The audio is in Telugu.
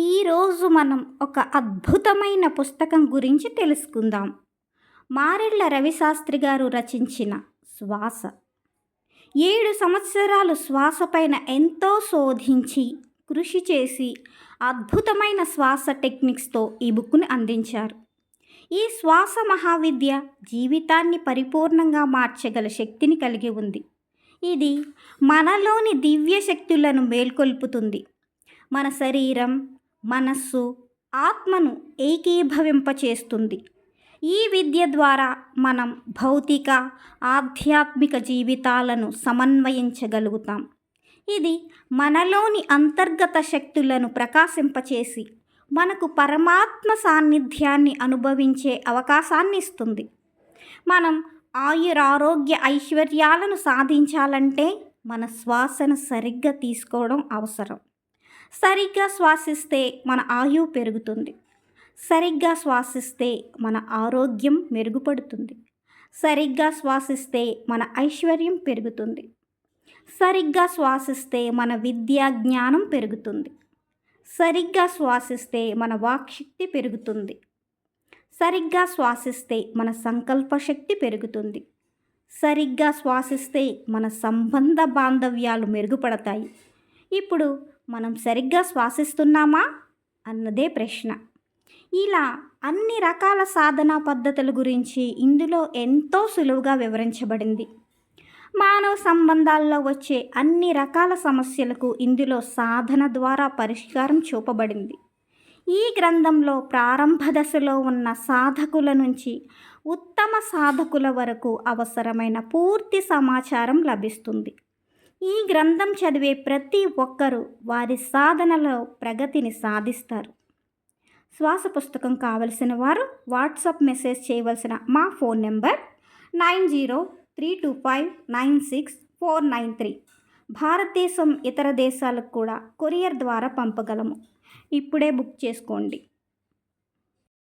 ఈరోజు మనం ఒక అద్భుతమైన పుస్తకం గురించి తెలుసుకుందాం. మారెళ్ళ రవిశాస్త్రి గారు రచించిన శ్వాస. ఏడు సంవత్సరాలు శ్వాసపైన ఎంతో శోధించి కృషి చేసి అద్భుతమైన శ్వాస టెక్నిక్స్తో ఈ బుక్ని అందించారు. ఈ శ్వాస మహావిద్య జీవితాన్ని పరిపూర్ణంగా మార్చగల శక్తిని కలిగి ఉంది. ఇది మనలోని దివ్య శక్తులను మేల్కొల్పుతుంది. మన శరీరం మనస్సు ఆత్మను ఏకీభవింపచేస్తుంది. ఈ విద్య ద్వారా మనం భౌతిక ఆధ్యాత్మిక జీవితాలను సమన్వయించగలుగుతాం. ఇది మనలోని అంతర్గత శక్తులను ప్రకాశింపచేసి మనకు పరమాత్మ సాన్నిధ్యాన్ని అనుభవించే అవకాశాన్ని ఇస్తుంది. మనం ఆయురారోగ్య ఐశ్వర్యాలను సాధించాలంటే మన శ్వాసను సరిగ్గా తీసుకోవడం అవసరం. సరిగ్గా శ్వాసిస్తే మన ఆయువు పెరుగుతుంది. సరిగ్గా శ్వాసిస్తే మన ఆరోగ్యం మెరుగుపడుతుంది. సరిగ్గా శ్వాసిస్తే మన ఐశ్వర్యం పెరుగుతుంది. సరిగ్గా శ్వాసిస్తే మన విద్యా జ్ఞానం పెరుగుతుంది. సరిగ్గా శ్వాసిస్తే మన వాక్శక్తి పెరుగుతుంది. సరిగ్గా శ్వాసిస్తే మన సంకల్ప శక్తి పెరుగుతుంది. సరిగ్గా శ్వాసిస్తే మన సంబంధ బాంధవ్యాలు మెరుగుపడతాయి. ఇప్పుడు మనం సరిగ్గా శ్వాసిస్తున్నామా? అన్నదే ప్రశ్న. ఇలా అన్ని రకాల సాధనా పద్ధతుల గురించి ఇందులో ఎంతో సులువుగా వివరించబడింది. మానవ సంబంధాల్లో వచ్చే అన్ని రకాల సమస్యలకు ఇందులో సాధన ద్వారా పరిష్కారం చూపబడింది. ఈ గ్రంథంలో ప్రారంభ దశలో ఉన్న సాధకుల నుంచి ఉత్తమ సాధకుల వరకు అవసరమైన పూర్తి సమాచారం లభిస్తుంది. ఈ గ్రంథం చదివే ప్రతి ఒక్కరూ వారి సాధనలో ప్రగతిని సాధిస్తారు. శ్వాస పుస్తకం కావలసిన వారు వాట్సాప్ మెసేజ్ చేయవలసిన మా phone number nine zero three two five nine six four nine three. భారతదేశం ఇతర దేశాలకు కూడా కొరియర్ ద్వారా పంపగలము. ఇప్పుడే బుక్ చేసుకోండి.